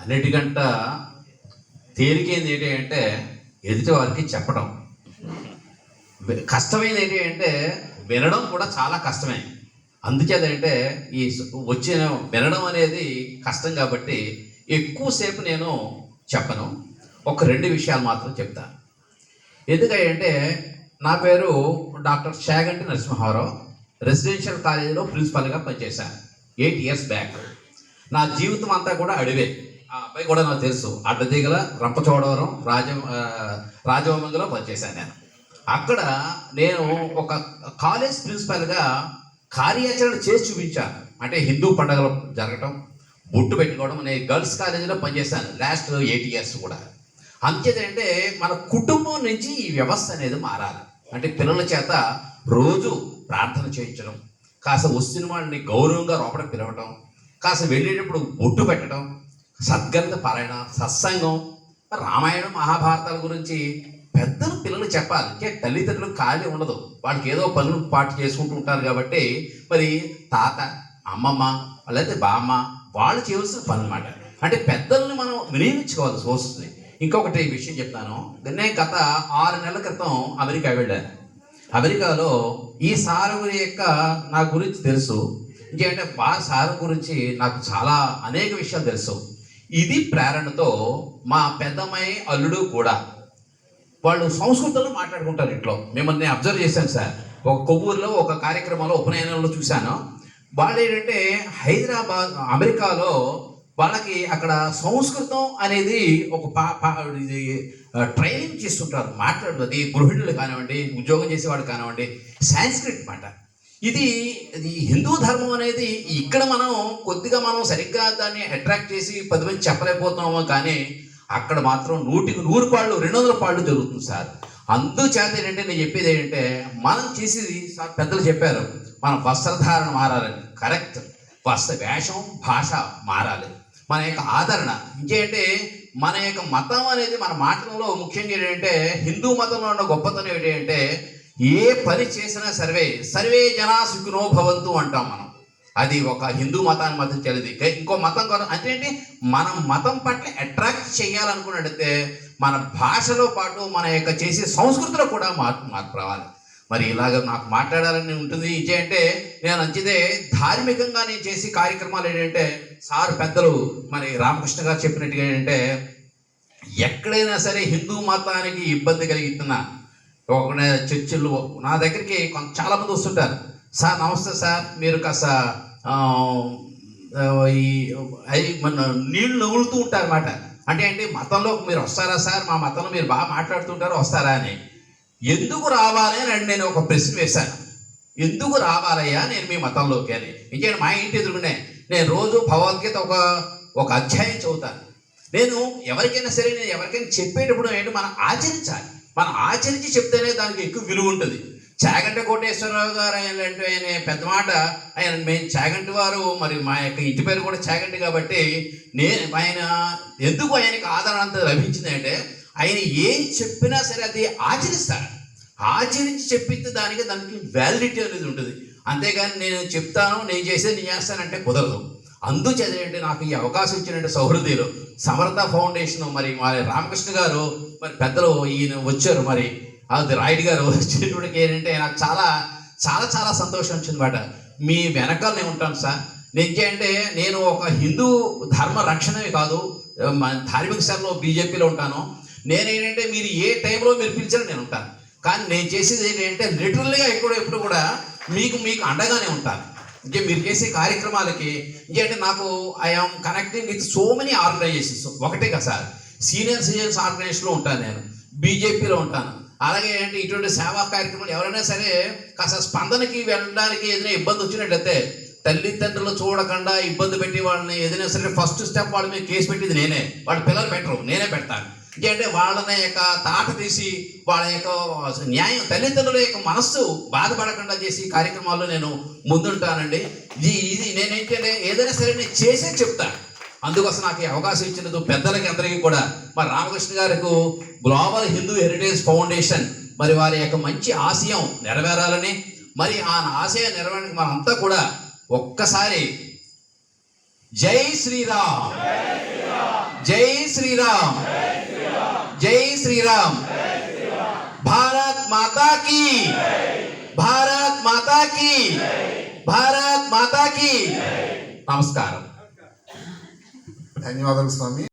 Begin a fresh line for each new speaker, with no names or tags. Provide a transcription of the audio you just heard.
అన్నిటికంట తేలికేంది ఏంటి అంటే ఎదుటి వారికి చెప్పడం. కష్టమైనది ఏంటి అంటే వినడం కూడా చాలా కష్టమే. అందుచేదంటే ఈ వచ్చిన వినడం అనేది కష్టం కాబట్టి ఎక్కువసేపు నేను చెప్పను. ఒక రెండు విషయాలు మాత్రం చెప్తాను ఎందుకంటే నా పేరు డాక్టర్ శాగంటి నరసింహారావు. రెసిడెన్షియల్ కాలేజీలో ప్రిన్సిపల్గా పనిచేశాను. Eight years back. నా జీవితం అంతా కూడా అడివే. అబ్బాయి కూడా నాకు తెలుసు. అడ్డదీగల రంపచోడవరం రాజ ఆ, పనిచేశాను నేను. అక్కడ నేను ఒక కాలేజ్ ప్రిన్సిపల్గా కార్యాచరణ చేసి చూపించాను. అంటే హిందూ పండుగలు జరగటం బొట్టు పెట్టుకోవడం నేను గర్ల్స్ కాలేజీలో పనిచేశాను లాస్ట్ ఎయిట్ ఇయర్స్ కూడా. అంతేదంటే మన కుటుంబం నుంచి ఈ వ్యవస్థ అనేది మారాలి. అంటే పిల్లల చేత రోజు ప్రార్థన చేయించడం కాస్త వస్తున్న వాళ్ళని గౌరవంగా లోపల పిలవటం కాస్త వెళ్ళేటప్పుడు బొట్టు పెట్టడం సద్గంధ పారాయణ సత్సంగం రామాయణం మహాభారతాల గురించి పెద్దలు పిల్లలు చెప్పాలి. అంటే తల్లిదండ్రులు ఖాళీ ఉండదు. వాళ్ళకి ఏదో పనులు పాటు చేసుకుంటూ ఉంటారు కాబట్టి మరి తాత అమ్మమ్మ లేకపోతే బామ్మ వాళ్ళు చేయవలసిన పని అనమాట అంటే పెద్దల్ని మనం వినియోగించుకోవాల్సి వస్తుంది ఇంకొకటి విషయం చెప్తాను. నేను గత ఆరు నెలల క్రితం అమెరికా వెళ్ళాను. అమెరికాలో ఈ సారు యొక్క నా గురించి తెలుసు. ఇంకేంటే బా సారు గురించి నాకు చాలా అనేక విషయాలు తెలుసు. ఇది ప్రేరణతో మా పెద్దమ్మాయి అల్లుడు కూడా వాళ్ళు సంస్కృతంలో మాట్లాడుకుంటారు ఇంట్లో. మిమ్మల్ని అబ్జర్వ్ చేశాను సార్. ఒక కొవ్వూరులో ఒక కార్యక్రమంలో ఉపనయనంలో చూశాను. వాళ్ళు ఏంటంటే హైదరాబాద్ అమెరికాలో వాళ్ళకి అక్కడ సంస్కృతం అనేది ఒక పా పా- ఇది ట్రైనింగ్ చేస్తుంటారు. మాట్లాడుతుంది గృహిణులు కానివ్వండి ఉద్యోగం చేసేవాడు కానివ్వండి సాంస్క్రిట్ మాట. ఇది ఈ హిందూ ధర్మం అనేది ఇక్కడ మనం కొద్దిగా మనం సరిగ్గా దాన్ని అట్రాక్ట్ చేసి పది మంది చెప్పలేకపోతున్నామో కానీ అక్కడ మాత్రం నూటికి నూరు పాళ్ళు రెండు వందల పాళ్ళు జరుగుతుంది సార్. అందుచేత ఏంటంటే నేను చెప్పేది ఏంటంటే మనం చేసేది సార్ పెద్దలు చెప్పారు మనం వస్త్రధారణ మారాలని కరెక్ట్ వస్త్ర వేషం భాష మారాలి. మన యొక్క ఆదరణ. ఇంకేంటే మన యొక్క మతం అనేది మన మాటలలో ముఖ్యంగా ఏంటంటే హిందూ మతంలో ఉన్న గొప్పతనం ఏంటంటే ఏ పని చేసినా సర్వే సర్వే జనా సుఖినో భవంతు అంటాం మనం. అది ఒక హిందూ మతాన్ని మతం చెల్లిది. ఇంకో మతం కూడా అంటే ఏంటి? మనం మతం పట్ల అట్రాక్ట్ చేయాలనుకున్నట్టయితే మన భాషలో పాటు మన యొక్క చేసే సంస్కృతిలో కూడా మార్పు మార్పు రావాలి. మరి ఇలాగ నాకు మాట్లాడాలని ఉంటుంది. ఇచ్చే అంటే నేను నచ్చితే ధార్మికంగా నేను చేసే కార్యక్రమాలు ఏంటంటే సార్ పెద్దలు మరి రామకృష్ణ గారు చెప్పినట్టుగా ఏంటంటే ఎక్కడైనా సరే హిందూ మతానికి ఇబ్బంది కలిగిస్తున్నా ఒక చర్చిలు నా దగ్గరికి కొంత చాలామంది వస్తుంటారు. సార్ నమస్తే సార్. మీరు కాస్త ఈ మన నీళ్ళు నవ్వులుతూ ఉంటారు అన్నమాట అంటే ఏంటి? మతంలో మీరు వస్తారా సార్? మా మతంలో మీరు బాగా మాట్లాడుతుంటారు వస్తారా? అని. ఎందుకు రావాలి? అని నేను ఒక ప్రశ్న వేశాను. ఎందుకు రావాలయ్యా నేను మీ మతంలోకి? అని. ఇంకేంటి? మా ఇంటి ఎదురుకునే నేను రోజు భగవద్గీత ఒక ఒక అధ్యాయం చదువుతాను. నేను ఎవరికైనా సరే నేను ఎవరికైనా చెప్పేటప్పుడు ఏంటి? మనం ఆచరించాలి. మనం ఆచరించి చెప్తేనే దానికి ఎక్కువ విలువ ఉంటుంది. చాగంట కోటేశ్వరరావు గారు ఆయన అంటే ఆయన పెద్ద మాట. ఆయన మేము చాగంటి వారు మరి మా యొక్క ఇంటి పేరు కూడా చాగంటి కాబట్టి నేను ఆయన ఎందుకు ఆయనకి ఆదరణ అంత లభించింది అంటే ఆయన ఏం చెప్పినా సరే అది ఆచరిస్తాడు ఆచరించి చెప్పితే దానికి దానికి వ్యాలిడిటీ అనేది ఉంటుంది. అంతేగాని నేను చెప్తాను నేను చేసేది నేను చేస్తానంటే కుదరదు. అందుచేత నాకు ఈ అవకాశం ఇచ్చినట్టు సౌహృదయులు సమర్థ ఫౌండేషన్ మరి మరి రామకృష్ణ గారు మరి పెద్దలు ఈయన వచ్చారు మరి. అది రాయుడు గారు వచ్చేటప్పటికి ఏంటంటే నాకు చాలా చాలా చాలా సంతోషం వచ్చిందన్నమాట మీ వెనకాల నేను ఉంటాను సార్. అంటే నేను ఒక హిందూ ధర్మ రక్షణమే కాదు మన ధార్మిక శాఖలో బీజేపీలో ఉంటాను. నేనేంటంటే మీరు ఏ టైంలో మీరు పిలిచారో నేను ఉంటాను. కానీ నేను చేసేది ఏంటంటే లిటరల్గా ఎప్పుడు ఎప్పుడు కూడా మీకు మీకు అండగానే ఉంటాను. ఇంకే మీరు చేసే కార్యక్రమాలకి ఇంకేంటే నాకు I am connecting with so many organisations ఒకటే కదా సార్. సీనియర్ సిటిజన్స్ ఆర్గనైజేషన్లో ఉంటాను నేను. బీజేపీలో ఉంటాను. అలాగే ఏంటి ఇటువంటి సేవా కార్యక్రమాలు ఎవరైనా సరే కాస్త స్పందనకి వెళ్ళడానికి ఏదైనా ఇబ్బంది వచ్చినట్లయితే తల్లిదండ్రులు చూడకుండా ఇబ్బంది పెట్టి వాళ్ళని ఏదైనా సరే ఫస్ట్ స్టెప్ వాళ్ళ మీద కేసు పెట్టింది నేనే. వాళ్ళ పిల్లలు పెట్టరు. నేనే పెడతాను. ఇంకేంటే వాళ్ళని యొక్క తాట తీసి వాళ్ళ యొక్క న్యాయం తల్లిదండ్రుల యొక్క మనస్సు బాధపడకుండా చేసి కార్యక్రమాల్లో నేను ముందుంటానండి. ఇది ఇది నేనేంటంటే ఏదైనా సరే నేను చేసే చెప్తాను అందుకోసం నాకు ఈ అవకాశం ఇచ్చినందుకు పెద్దలకి అందరికీ కూడా మరి రామకృష్ణ గారికి గ్లోబల్ హిందూ హెరిటేజ్ ఫౌండేషన్ మరి వారి యొక్క మంచి ఆశయం నెరవేరాలని మరి ఆ ఆశయం నెరవేరడానికి మనంతా కూడా ఒక్కసారి జై శ్రీరామ్. జై శ్రీరామ్. జై శ్రీరామ్. భారత్ మాతా కీ. భారత్ మాతా కీ. భారత్ మాతా కీ. నమస్కారం.
ధన్యవాదాలు స్వామి.